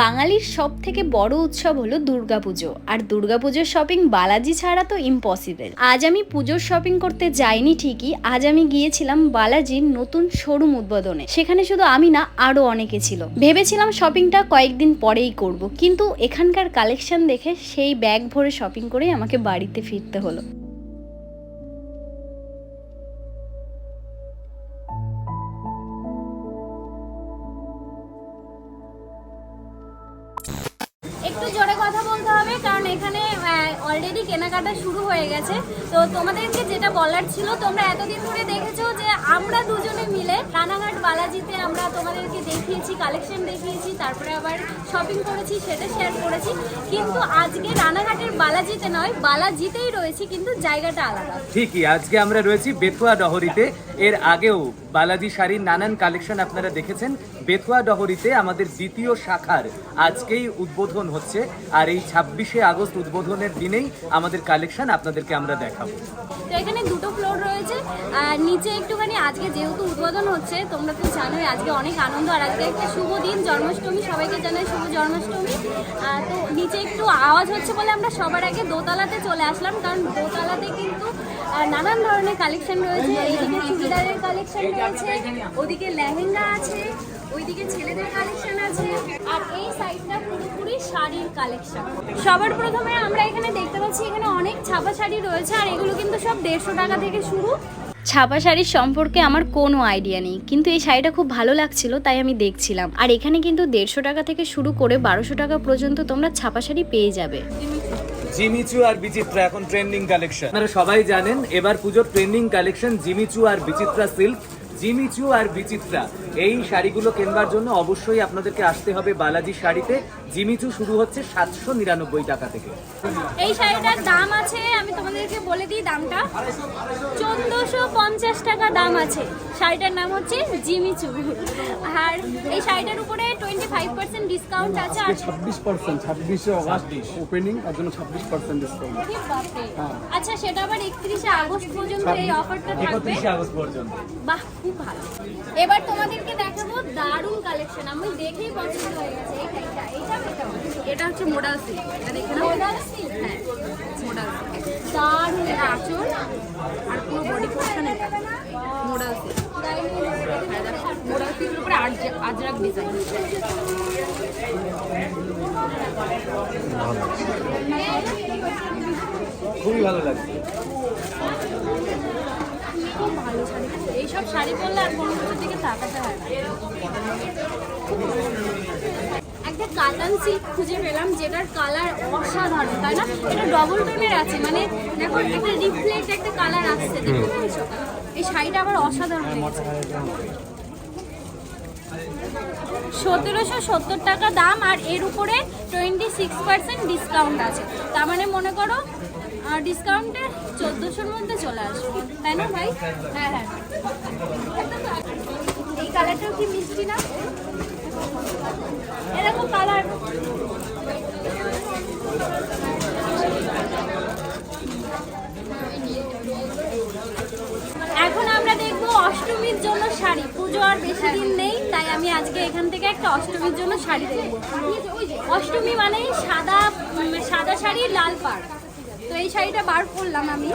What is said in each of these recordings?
বাঙালির সব থেকে বড় উৎসব হলো দুর্গাপুজো, আর দুর্গাপুজোর শপিং বালাজি ছাড়া তো ইম্পসিবল আজ আমি পুজোর শপিং করতে যাইনি ঠিকই, আজ আমি গিয়েছিলাম বালাজির নতুন শোরুম উদ্বোধনে। সেখানে শুধু আমি না, আরও অনেকে ছিল। ভেবেছিলাম শপিংটা কয়েকদিন পরেই করব, কিন্তু এখানকার কালেকশন দেখে সেই ব্যাগ ভরে শপিং করেই আমাকে বাড়িতে ফিরতে হলো। একটু জোরে কথা বলতে হবে, কারণ এখানে অলরেডি কেনাকাটা শুরু হয়ে গেছে। তো তোমাদেরকে যেটা বলার ছিল, তোমরা এতদিন ধরে দেখেছ যে আমরা দুজনে মিলে রানাঘাট বালাজিতে আমরা তোমাদেরকে দেখিয়েছি কালেকশন দেখিয়েছি, তারপরে আবার শপিং করেছি, সেটা শেয়ার করেছি। কিন্তু আজকে রানাঘাটের বালাজিতে নয়, বালাজিতেই রয়েছি, কিন্তু জায়গাটা আলাদা। ঠিকই, আজকে আমরা রয়েছি বেথুয়া ডহরিতে। এর আগেও বালাজি শাড়ির নানান কালেকশন আপনারা দেখেছেন। বেথুয়া ডহরিতে আমাদের দ্বিতীয় শাখার আজকেই উদ্বোধন হচ্ছে আর এই ছাব্বিশে আগস্ট উদ্বোধনের দিনেই আমাদের কালেকশন আপনাদেরকে আমরা দেখাবো। তো এখানে দুটো ফ্লোর রয়েছে। আর নিচে একটুখানি আজকে যেহেতু উদ্বোধন হচ্ছে, তোমরা তো জানোই আজকে অনেক আনন্দ আর আজকে একটা শুভ দিন, জন্মাষ্টমী, সবাইকে জানাই শুভ জন্মাষ্টমী। তো নিচে একটু আওয়াজ হচ্ছে বলে আমরা সবার আগে দোতলাতে চলে আসলাম, কারণ দোতলাতে কিন্তু নানান ধরনের কালেকশন রয়েছে। এইদিকে চুড়িদারের কালেকশন রয়েছে, ওদিকে লেহেঙ্গা আছে, ওইদিকে ছেলেদের কালেকশন আছে। আর এই সাইডটা পুরোপুরি শাড়ির কালেকশন সবার প্রথমে আমরা এখানে দেখতে পাচ্ছি, এখানে অনেক ছাপা শাড়ি রয়েছে, আর এগুলো কিন্তু সব দেড়শো টাকা থেকে শুরু। ছাপা শাড়ির সম্পর্কে আমার কোনো আইডিয়া নেই, কিন্তু এই শাড়িটা খুব ভালো লাগছিল, তাই আমি দেখছিলাম। আর এখানে কিন্তু দেড়শো টাকা থেকে শুরু করে বারোশো টাকা পর্যন্ত তোমরা ছাপা শাড়ি পেয়ে যাবে। জিমিচু আর বিচিত্রা, এখন ট্রেন্ডিং কালেকশন আপনারা সবাই জানেন, এবার পুজোর ট্রেন্ডিং কালেকশন জিমিচু আর বিচিত্রা সিল্ক জিমিচু আর বিচিত্রা। এই শাড়িগুলো কেনবার জন্য অবশ্যই আপনাদেরকে আসতে হবে বালাজি শাড়িতে। জিমিচু শুরু হচ্ছে সাতশো নিরানব্বই টাকা থেকে। এই শাড়িটার দাম আছে আমি তোমাদেরকে বলে দিই দামটা। চোদ্দোশো পঞ্চাশ টাকা দাম আছে। শাড়িটার নাম হচ্ছে জিমিচু। আর এই শাড়িটার উপরে টোয়েন্টি ফাইভ পার্সেন্ট ডিসকাউন্ট আছে। আর ছাব্বিশ পার্সেন্ট ছাব্বিশে অগাস্ট ওপেনিং তার জন্য ছাব্বিশ পার্সেন্ট ডিসকাউন্ট আচ্ছা সেটা আবার একত্রিশে আগস্ট পর্যন্ত এই অফারটা থাকবে? একত্রিশে আগস্ট পর্যন্ত। বাহ খুব ভালো। এবার তোমাদেরকে দেখাবো দারুণ কালেকশন আমি দেখেই পছন্দ হয়ে গেছে। এইটা এইটা এটা হচ্ছে মোডাল সিল্ক এটা দেখে নাও। মোডাল সিল্ক হ্যাঁ মোডাল দারুণ এটা আঁচল আর পুরো বডি পোর্শন এটা মোডাল সিল্ক মোডাল সিল্কের উপরে আজরাক ডিজাইন খুবই ভালো লাগছে খুব ভালো শাড়ি এইসব শাড়ি পরলে আর কোনো কিছুর দিকে তাকাতে হয় না। একটা কাতান সিল্ক খুঁজে পেলাম যেটার কালার অসাধারণ তাই না? এটা ডবল টোনের আছে মানে দেখো একটা রিফ্লেক্ট একটা কালার আসছে দেখতে পেয়েছ এই শাড়িটা আবার অসাধারণ লেগেছে সতেরোশো সত্তর টাকা দাম আর এর উপরে টোয়েন্টি সিক্স পার্সেন্ট ডিসকাউন্ট আছে। তার মানে মনে করো ডিসকাউন্টে চোদ্দোশোর মধ্যে চলে আসবে। তাই না ভাই? হ্যাঁ হ্যাঁ। এই কালারটাও কি মিষ্টি না? এরকম কালার এখন আমরা দেখব অষ্টমীর জন্য শাড়ি। পুজো আর বেশি দিন নেই, তাই আমি আজকে এখান থেকে একটা অষ্টমীর জন্য শাড়ি দেখব অষ্টমী মানে সাদা সাদা শাড়ি, লাল পাড়। তো এই শাড়িটা বার করলাম আমি।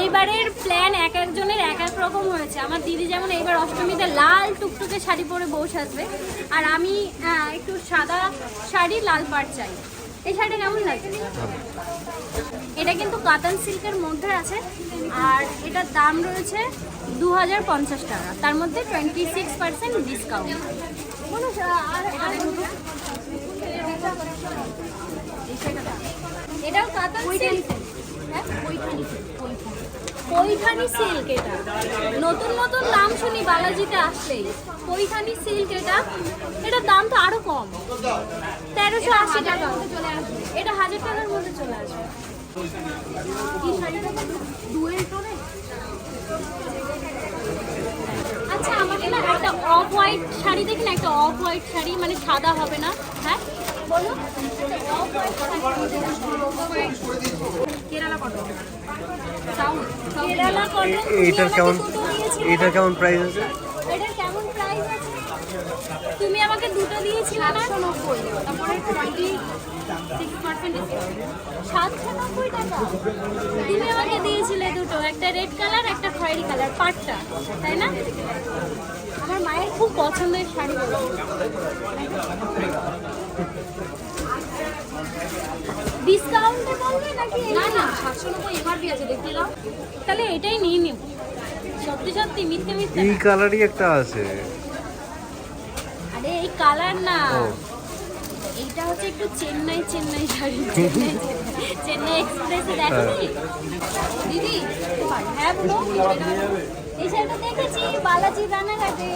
এইবারের প্ল্যান এক একজনের এক এক রকম হয়েছে। আমার দিদি যেমন এইবার অষ্টমীতে লাল টুকটুকে শাড়ি পরে বসে আসবে আর আমি আহ, একটু সাদা শাড়ি লাল পাড় চাই। এই শাড়িটা কেমন লাগে? এটা কিন্তু কাতান সিল্কের মধ্যে আছে আর এটার দাম রয়েছে দু হাজার পঞ্চাশ টাকা। তার মধ্যে টোয়েন্টি সিক্স পার্সেন্ট ডিসকাউন্ট এটাও কাতান সিল্ক হ্যাঁ? পৈঠানি সিল্ক এটা। নতুন নতুন নাম শুনি বালাজিতে আসলেই। পৈঠানি সিল্ক এটা। এটার দাম তো আরও কম। তেরোশো আশি টাকা। এটা হাজার টাকার মধ্যে চলে আসবে। আচ্ছা আমাকে না একটা অফ হোয়াইট শাড়ি দেখি না একটা অফ হোয়াইট শাড়ি মানে সাদা হবে না? হ্যাঁ? বলো। Off white Kerala cotton. Sound Kerala cotton এ- এইটার কেমন এইটার কেমন প্রাইস আছে? এটার কেমন প্রাইস আছে? তুমি আমাকে দুটো দিয়েছিলে না? তারপরে টাকা? তুমি আমাকে দিয়েছিলে দুটো একটা রেড কালার একটা খয়েরি কালার পাটটা তাই না? আমার মায়ের খুব পছন্দের শাড়ি ডিসকাউন্টে বলবে নাকি? না না সাতশো নব্বই এমআরপি আছে দেখতে দাও। তাহলে এটাই নিয়ে নিব সত্যি সত্যি মিথ্যে মিথ্যে এই কালারই একটা আছে। আরে এই কালার না। এইটা হচ্ছে একটু চেন্নাই চেন্নাই শাড়ি চেন্নাই চেন্নাই এক্সপ্রেসে দেখনি দিদি হ্যাঁ বলো। এই শাড়িটা দেখেছি বালাজি রানাঘাটে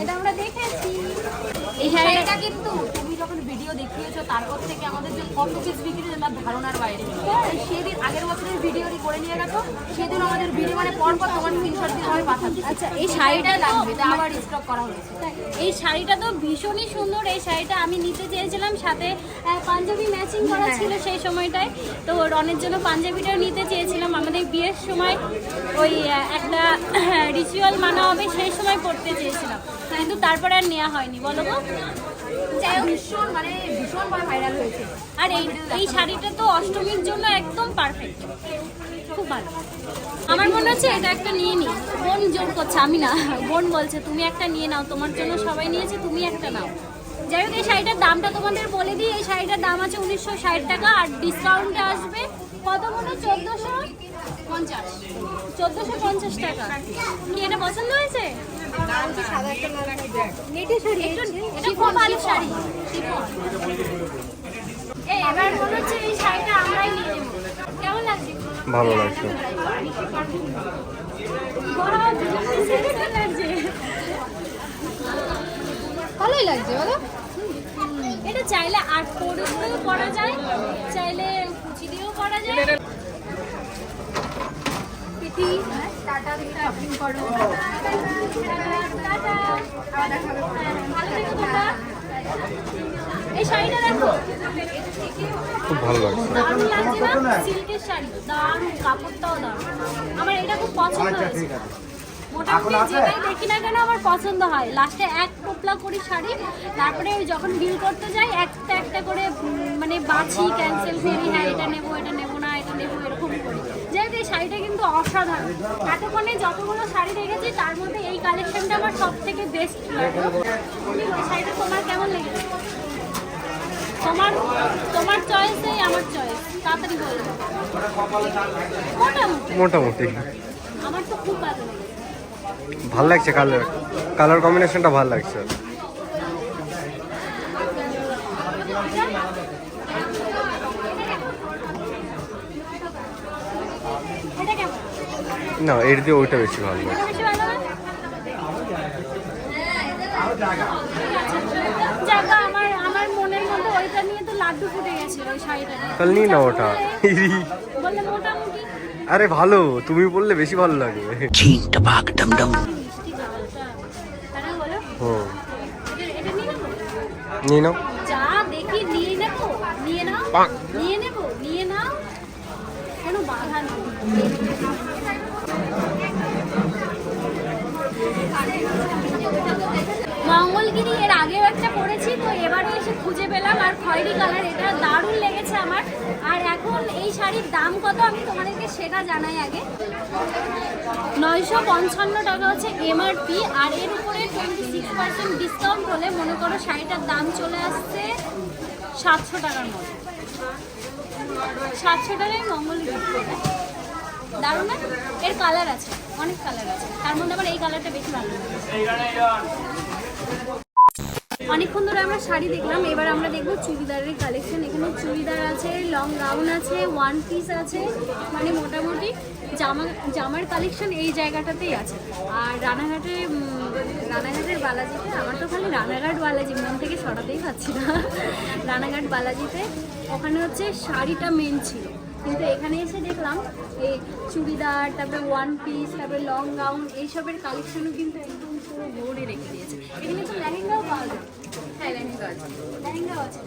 এটা আমরা দেখেছি। এই শাড়িটা কিন্তু তুমি যখন ভিডিও দেখিয়েছো তারপর থেকে আমাদের যে কত পিস বিক্রি তার ধারণার বাইরে। হ্যাঁ, সেদিন আগের বছরের ভিডিওটি করে নিয়ে গেছো সেদিন আমাদের ভিডিও মানে পর পর তোমার স্ক্রিনশট দিয়ে আমি পাঠাচ্ছি। আচ্ছা এই শাড়িটা তো লাগবে আবার স্টক করা হয়েছে। এই শাড়িটা তো ভীষণই সুন্দর এই শাড়িটা আমি নিতে চেয়েছিলাম সাথে পাঞ্জাবি ম্যাচিং করা ছিল সেই সময়টায়। তো রনের জন্য পাঞ্জাবিটাও নিতে চেয়েছিলাম আমাদের বিয়ের সময় ওই একটা রিচুয়াল মানা হবে সেই সময় পড়তে চেয়েছিলাম। কিন্তু তারপরে আর নেওয়া হয়নি বলো তো? ভীষণ মানে ভীষণ ভাইরাল হয়েছে। আর এই এই শাড়িটা তো অষ্টমীর জন্য একদম পারফেক্ট খুব ভালো। আমার মনে হচ্ছে এটা একটা নিয়ে নি। বোন জোর করছে আমি না বোন বলছে তুমি একটা নিয়ে নাও তোমার জন্য সবাই নিয়েছে তুমি একটা নাও। যাই হোক এই শাড়িটার দামটা তোমাদের বলে দিই এই শাড়িটার দাম আছে উনিশশো ষাট টাকা আর ডিসকাউন্টে আসবে কত মনে? চোদ্দোশো পঞ্চাশ। চোদ্দোশো পঞ্চাশ টাকা। কি এটা পছন্দ হয়েছে? একটু এটা খুব ভালো শাড়ি এবার মনে হচ্ছে এই শাড়িটা আমরাই নিয়ে নেব কেমন লাগছে। ভালো লাগছে বাহ, সুন্দর লাগছে ভালোই লাগছে বলো। এটা চাইলে আট পরেও করা যায় চাইলে কুচি দিয়েও করা যায়। প্রীতি টাটা থেকে শপিং করো। টাটা। ভালো থেকো তোমরা। এই শাড়িটা দেখো। খুব ভালো লাগছে। দারুণ লাগছে না? সিল্কের শাড়ি। দারুণ কাপড়টাও দারুণ। আমার এটা খুব পছন্দ হয়েছে। মোটামুটি যেটাই দেখি না কেন আমার পছন্দ হয়। লাস্টে এক টোপলা করি শাড়ি। তারপরে যখন বিল করতে যাই একটা একটা করে মানে বাছি ক্যান্সেল করি হ্যাঁ এটা নেব এটা নেব না। এটা নেব এরকম করি যাই হোক, এই শাড়িটা কিন্তু অসাধারণ। এতক্ষণে যতগুলো শাড়ি দেখেছি তার মধ্যে এই কালেকশনটা আমার সব থেকে বেস্ট শাড়িটা তোমার কেমন লেগেছে? তোমার তোমার চয়েসে আমার চয়েস তাড়াতাড়ি বলো। মোটামুটি। মোটামুটি। আমার তো খুব ভালো লেগেছে। ভালো লাগছে কালার কালার কম্বিনেশনটা ভালো লাগছে এটা কেমন না এর দিয়ে ওইটা বেশি ভালো নিয়ে নিয়ে। তাহলে নিই না ওটা। আরে ভালো তুমি বললে বেশি ভালো লাগে। নিয়ে নাও। যা দেখি নিয়ে নেব। নিয়ে নাও। নিয়ে নেব নিয়ে নাও। কোনো বাধা নেই। মঙ্গলগিরি, এর আগেও একটা পড়েছি, তো এবারও এসে খুঁজে পেলাম, আর খয়েরি কালার এটা দারুণ লেগেছে আমার। আর এখন এই শাড়ির দাম কত আমি তোমাদেরকে সেটা জানাই আগে। নয়শো পঞ্চান্ন টাকা হচ্ছে এমআরপি আর এর উপরে টোয়েন্টি সিক্স পার্সেন্ট ডিসকাউন্ট হলে মনে করো শাড়িটার দাম চলে আসছে সাতশো টাকার মতো। সাতশো টাকায় মঙ্গলগিরি। দারুণ না? এর কালার আছে, অনেক কালার আছে। তার মধ্যে আমার এই কালারটা বেশি ভালো অনেকক্ষণ ধরে আমরা শাড়ি দেখলাম, এবার আমরা দেখব চুড়িদারের কালেকশন এখানে চুড়িদার আছে লং গাউন আছে ওয়ান পিস আছে মানে মোটামুটি জামা, জামার কালেকশন এই জায়গাটাতেই আছে। আর রানাঘাটে রানাঘাটের বালাজিতে, আমার তো খালি রানাঘাট বালাজি, মন থেকে সরাতেই পাচ্ছি না। রানাঘাট বালাজিতে, ওখানে হচ্ছে শাড়িটা মেন ছিল। কিন্তু এখানে এসে দেখলাম এই চুড়িদার তারপরে ওয়ান পিস তারপরে লং গাউন এইসবের কালেকশনও কিন্তু একদম পুরো ভরে রেখে দিয়েছে। এখানে তো লেহেঙ্গাও পাওয়া যায়। হ্যাঁ লেহেঙ্গা আছে। লেহেঙ্গাও আছে।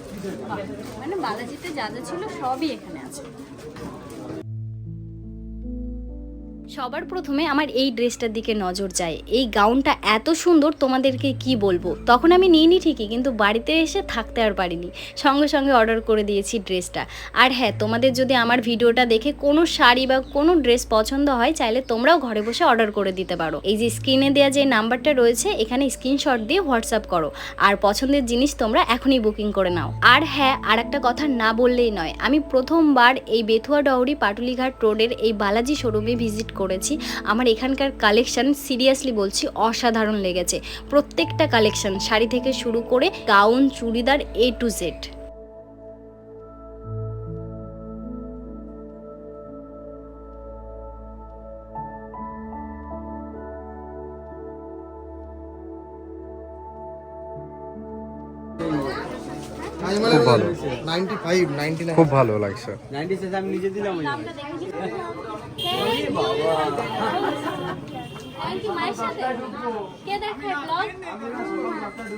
মানে বালাজিতে যা যা ছিল সবই এখানে আছে। সবার প্রথমে আমার এই ড্রেসটার দিকে নজর যায়। এই গাউনটা এত সুন্দর, তোমাদেরকে কি বলব? তখন আমি নিইনি ঠিকই, কিন্তু বাড়িতে এসে থাকতে আর পারিনি। সঙ্গে সঙ্গে অর্ডার করে দিয়েছি ড্রেসটা। আর হ্যাঁ তোমাদের যদি আমার ভিডিওটা দেখে কোনো শাড়ি বা কোনো ড্রেস পছন্দ হয়, চাইলে তোমরাও ঘরে বসে অর্ডার করে দিতে পারো। এই যে স্ক্রিনে দেওয়া যে নাম্বারটা রয়েছে, এখানে স্ক্রিনশট দিয়ে হোয়াটসঅ্যাপ করো। আর পছন্দের জিনিস তোমরা এখনই বুকিং করে নাও। আর হ্যাঁ আর একটা কথা না বললেই নয়, আমি প্রথমবার এই বেথুয়া ডহরি পাটুলিঘাট রোডের এই বালাজি শোরুমে ভিজিট করেছি। আমার এখানকার কালেকশন সিরিয়াসলি বলছি অসাধারণ লেগেছে। প্রত্যেকটা কালেকশন শাড়ি থেকে শুরু করে gown churidar A to Z খুব ভালো। খুব ভালো লাগছে। ইউ মায়ের সাথে কে দেখায় ব্লগ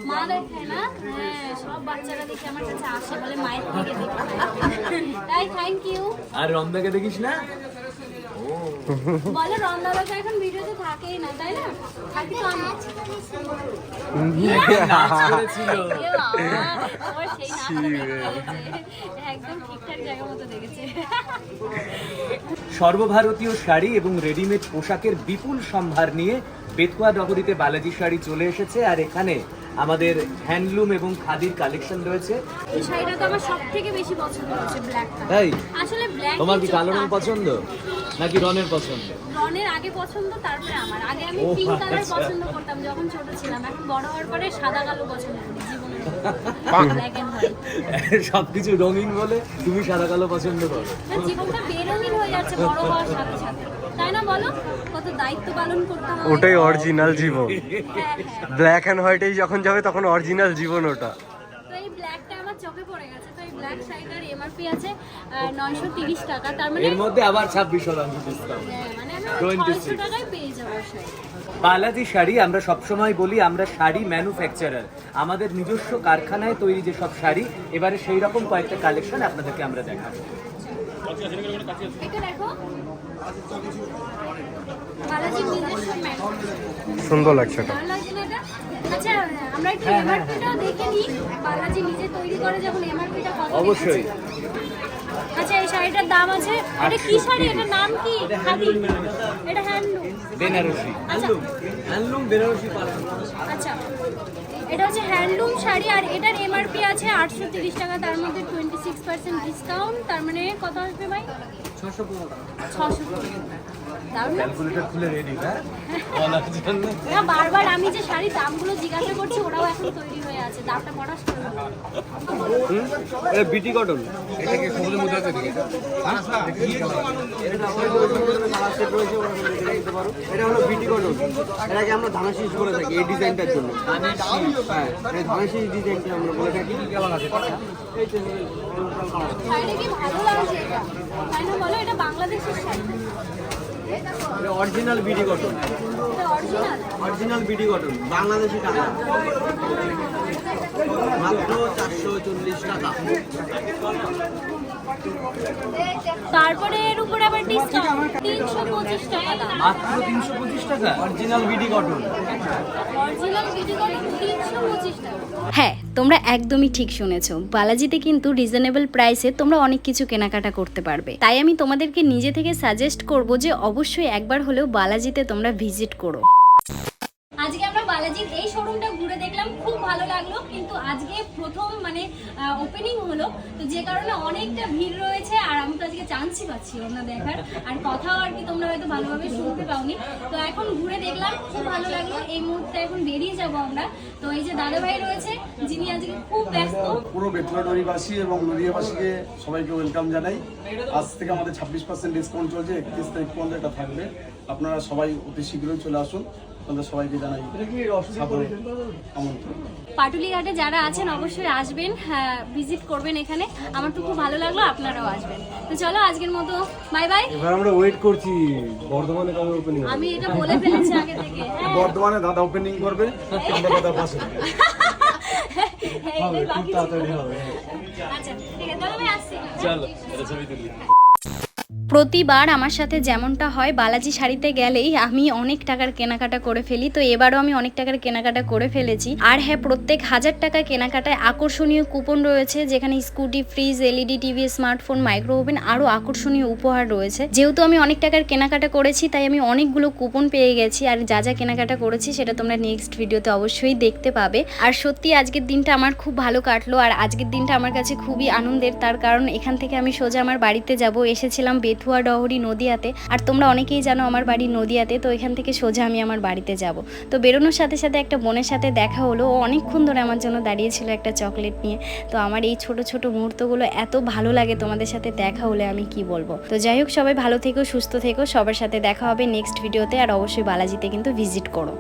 মা দেখায় না হ্যাঁ সব বাচ্চারা দেখে আমার কাছে আসে বলে মায়ের থেকে দেখে তাই থ্যাংক ইউ আর রমদাকে দেখিস না? বলে রন্দারা তো এখন ভিডিওতে থাকেই না তাই না? থাকি তো আমি। একদম ঠিকঠাক জায়গা মতো দেখেছে। সর্বভারতীয় শাড়ি এবং রেডিমেড পোশাকের বিপুল সম্ভার নিয়ে বেতুয়া নগরীতে বালাজি শাড়ি চলে এসেছে। আর এখানে আমাদের হ্যান্ডলুম এবং খাদির কালেকশন রয়েছে। এই শাড়িটা তো আমার সব থেকে বেশি পছন্দ হচ্ছে ব্ল্যাকটা। তাই? আসলে ব্ল্যাক তোমার কি কালো রং পছন্দ? নাকি রনের পছন্দ? রনের আগে পছন্দ তারপরে আমার। আগে আমি পিঙ্ক কালার আচ্ছা। পছন্দ করতাম যখন ছোট ছিলাম। এখন বড় হওয়ার পরে সাদা কালো পছন্দ করি জীবনে ব্ল্যাক এন্ড হোয়াইট সবকিছু রঙিন বলে তুমি সাদা কালো পছন্দ করো। জীবনটা বেরঙিন হয়ে যাচ্ছে বড় হওয়ার সাথে সাথে। তাই না বলো? কত দায়িত্ব পালন করতে ওটাই অরিজিনাল জীবন। ব্ল্যাক অ্যান্ড হোয়াইটেই যখন যাবে তখন অরিজিনাল জীবন ওটা। তো এই ব্ল্যাকটা আমার চোখে পড়ে গেছে। তো এই ব্ল্যাক শাড়িটার এমআরপি আছে নয়শো তিরিশ টাকা। তার মানে এর মধ্যে আবার ডিসকাউন্ট হ্যাঁ, মানে আমি 26 টাকায় পেয়ে যাব শাড়ি বালাজি শাড়ি আমরা সবসময় বলি আমরা শাড়ি ম্যানুফ্যাকচারার আমাদের নিজস্ব কারখানায় তৈরি যে সব শাড়ি এবারে সেই রকম কয়েকটা কালেকশন আপনাদেরকে আমরা দেখাবো। সুন্দর লাগছে? আচ্ছা আমরা একটু এমআরপিটাও দেখে নিই। বালাজি নিজে তৈরি করে যখন এমআরপিটা কত অবশ্যই। আচ্ছা এই শাড়িটার দাম আছে? এটা কি শাড়ি? এটার নাম কি? খাদি? এটা হ্যান্ডলুম। বেনারসি। আচ্ছা। হ্যান্ডলুম বেনারসি আচ্ছা। এটা হচ্ছে হ্যান্ডলুম শাড়ি আর এটার এমআরপি আছে আটশো তিরিশ টাকা তার মধ্যে টোয়েন্টি সিক্স পার্সেন্ট ডিসকাউন্ট তার মানে কত আসবে ভাই? ছশো ছশো না? ক্যালকুলেটর খুলে রেডি হ্যাঁ? বারবার আমি যে শাড়ির দামগুলো জিজ্ঞাসা করছি ওরাও এখন তৈরি হয়ে আছে দামটা পড়াশ করব বিটি কটন। এটা হলো বিটি কটন। এটাকে আমরা ধানের শীষ করে থাকি এই ডিজাইনটার জন্য। হ্যাঁ এই ধানের শীষ ডিজাইনটা আমরা বলে থাকি। Original cotton original? Original BT cotton Bangladeshi টাকা। মাত্র চারশো চল্লিশ টাকা। তারপরে এর উপরে আবার ডিসকাউন্ট তিনশো পঁচিশ টাকা। মাত্র তিনশো পঁচিশ টাকা অরিজিনাল বিটি কটন হ্যাঁ তোমরা একদমই ঠিক শুনেছ। বালাজিতে কিন্তু রিজনেবল প্রাইসে তোমরা অনেক কিছু কেনাকাটা করতে পারবে। তাই আমি তোমাদেরকে নিজে থেকে সাজেস্ট করব যে অবশ্যই একবার হলেও বালাজিতে তোমরা ভিজিট করো। আজকে আমরা বালাজির এই শোরুমটা ভালো লাগল, কিন্তু আজকে প্রথম মানে ওপেনিং হলো, তো যে কারণে অনেকটা ভিড় রয়েছে, আর আমি তো আজকে চান্সই পাচ্ছিলাম না দেখার, আর কথাও আর কি তোমরা হয়তো ভালোভাবে শুনতে পাওনি। তো এখন ঘুরে দেখলাম, খুব ভালো লাগল, এই মুহূর্তে এখন বেরিয়ে যাব আমরা। তো এই যে দাদা ভাই রয়েছে, যিনি আজকে খুব ব্যস্ত। পুরো বেতুয়া নদীবাসী এবং নদীয়াবাসীকে সবাইকে ওয়েলকাম জানাই। আজ থেকে আমাদের ছাব্বিশ পার্সেন্ট ডিসকাউন্ট চলছে, একত্রিশ তারিখ পর্যন্ত এটা থাকবে। আপনারা সবাই অতি শীঘ্রই চলে আসুন। আপনাদের সবাইকে জানাই সাদর পাটুলি ঘাটে যারা আছেন অবশ্যই আসবেন ভিজিট করবেন এখানে। আমার তো খুব ভালো লাগল আপনারাও আসবেন। তো চলো আজকের মতো বাই বাই এবার আমরা ওয়েট করছি বর্ধমানে কবে ওপেনিং আমি এটা বলে ফেলেছি আগে থেকে হ্যাঁ। বর্ধমানে দাদা ওপেনিং করবে আমরা দাদার পাশে হ্যাঁ, এটাই বাকি ছিল। আচ্ছা ঠিক আছে তাহলে আমি আসছি। চলো এটা ছবি তুলি। প্রতিবার আমার সাথে যেমনটা হয়, বালাজি শাড়িতে গেলেই আমি অনেক টাকার কেনাকাটা করে ফেলি। তো এবারও আমি অনেক টাকার কেনাকাটা করে ফেলেছি। আর হ্যাঁ প্রত্যেক হাজার টাকা কেনাকাটায় আকর্ষণীয় কুপন রয়েছে, যেখানে Scooty, fridge, LED, TV, smartphone micro oven আরও আকর্ষণীয় উপহার রয়েছে। যেহেতু আমি অনেক টাকার কেনাকাটা করেছি, তাই আমি অনেকগুলো কুপন পেয়ে গেছি। আর যা যা কেনাকাটা করেছি, সেটা তোমরা নেক্সট ভিডিওতে অবশ্যই দেখতে পাবে। আর সত্যি, আজকের দিনটা আমার খুব ভালো কাটলো। আর আজকের দিনটা আমার কাছে খুবই আনন্দের। তার কারণ, এখান থেকে আমি সোজা আমার বাড়িতে যাব। এসেছিলাম বেথুয়া ডহরি নদিয়াতে। আর তোমরা অনেকেই জানো আমার বাড়ি নদিয়াতে, তো এখান থেকে সোজা আমি আমার বাড়িতে যাব। তো বেরোনোর সাথে সাথে একটা বোনের সাথে দেখা হলো। ও অনেকক্ষণ ধরে আমার জন্য দাঁড়িয়েছিল একটা চকলেট নিয়ে। তো আমার এই ছোট ছোট মুহূর্তগুলো এত ভালো লাগে তোমাদের সাথে দেখা হলে আমি কি বলব? তো যাই হোক, সবাই ভালো থেকো, সুস্থ থেকো। সবার সাথে দেখা হবে নেক্সট ভিডিওতে। আর অবশ্যই বালাজিতে কিন্তু ভিজিট করো।